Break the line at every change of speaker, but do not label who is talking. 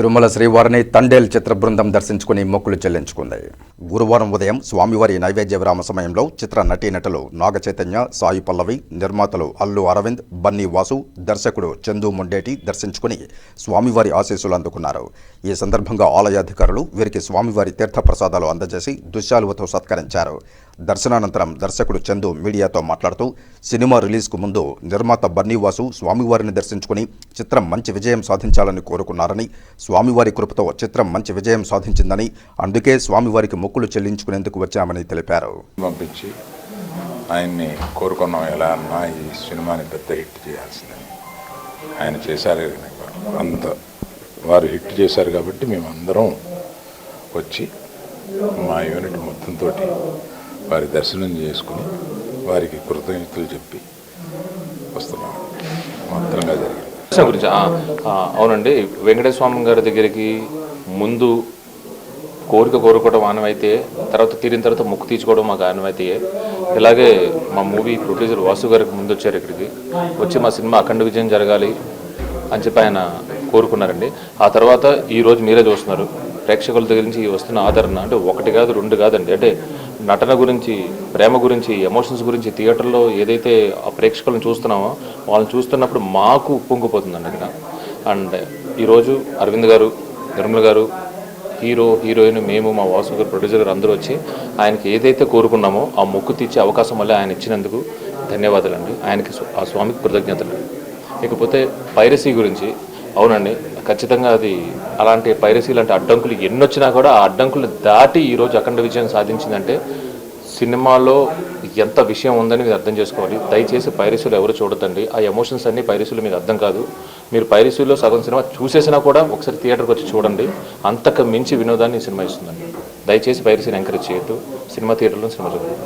తిరుమల శ్రీవారిని తండేల్ చిత్ర బృందం దర్శించుకుని మొక్కులు చెల్లించుకుంది. గురువారం ఉదయం స్వామివారి నైవేద్య విరామ సమయంలో చిత్ర నటీనటులు నాగచైతన్య సాయి పల్లవి నిర్మాతలు అల్లు అరవింద్ బన్నీ వాసు దర్శకుడు చందు మొండేటి దర్శించుకుని స్వామివారి ఆశీస్సులు అందుకున్నారు. ఈ సందర్భంగా ఆలయ అధికారులు వీరికి స్వామివారి తీర్థ ప్రసాదాలు అందజేసి దుశ్శాలువతో సత్కరించారు. దర్శనానంతరం దర్శకుడు చందు మీడియాతో మాట్లాడుతూ సినిమా రిలీజ్కు ముందు నిర్మాత బన్నీవాసు స్వామివారిని దర్శించుకుని చిత్రం మంచి విజయం సాధించాలని కోరుకున్నారని స్వామివారి కృపతో చిత్రం మంచి విజయం సాధించిందని అందుకే స్వామివారికి మొక్కులు చెల్లించుకునేందుకు వచ్చామని తెలిపారు.
పంపించి ఆయన్ని కోరుకున్నాం ఎలా అన్నా ఈ సినిమాని పెద్ద హిట్ చేయాల్సిందని. ఆయన చేశారు అంత వారు హిట్ చేశారు కాబట్టి మేమందరం వచ్చి మా యూనిట్ మొత్తంతో వారి దర్శనం చేసుకుని వారికి కృతజ్ఞతలు చెప్పి వస్తున్నాం. జరిగింది.
గురించి అవునండి. వెంకటేశ్వర స్వామి గారి దగ్గరికి ముందు కోరిక కోరుకోవడం ఆనమైతే తర్వాత తీరిన తర్వాత ముక్కు తీర్చుకోవడం మాకు ఆనమైతే ఇలాగే మా మూవీ ప్రొడ్యూసర్ వాసు గారికి ముందు వచ్చారు ఇక్కడికి. వచ్చి మా సినిమా అఖండ విజయం జరగాలి అని చెప్పి ఆయన కోరుకున్నారండి. ఆ తర్వాత ఈరోజు మీరే చూస్తున్నారు. ప్రేక్షకుల దగ్గర నుంచి వస్తున్న ఆదరణ అంటే ఒకటి కాదు రెండు కాదండి. అంటే నటన గురించి ప్రేమ గురించి ఎమోషన్స్ గురించి థియేటర్లో ఏదైతే ఆ ప్రేక్షకులను చూస్తున్నామో వాళ్ళని చూస్తున్నప్పుడు మాకు పొంగిపోతుందండి అక్కడ. అండ్ ఈరోజు అరవింద్ గారు నిర్మల్ గారు హీరో హీరోయిన్ మేము మా వాసు గారు ప్రొడ్యూసర్ గారు అందరూ వచ్చి ఆయనకి ఏదైతే కోరుకున్నామో ఆ మొక్కు తీర్చే అవకాశం వల్ల ఆయన ఇచ్చినందుకు ధన్యవాదాలండి. ఆయనకి ఆ స్వామికి కృతజ్ఞతలు. ఇకపోతే పైరసీ గురించి అవునండి. ఖచ్చితంగా అది అలాంటి పైరసీ లాంటి అడ్డంకులు ఎన్నొచ్చినా కూడా ఆ అడ్డంకులు దాటి ఈరోజు అఖండ విజయం సాధించిందంటే సినిమాలో ఎంత విషయం ఉందని మీరు అర్థం చేసుకోవాలి. దయచేసి పైరసీలు ఎవరు చూడొద్దండి. ఆ ఎమోషన్స్ అన్ని పైరసీలు మీకు అర్థం కాదు. మీరు పైరసీలో సగం సినిమా చూసేసినా కూడా ఒకసారి థియేటర్కి వచ్చి చూడండి. అంతకు మించి వినోదాన్ని ఈ సినిమా ఇస్తుందండి. దయచేసి పైరసీని ఎంకరేజ్ చేయొద్దు. సినిమా థియేటర్లో సినిమా చూడండి.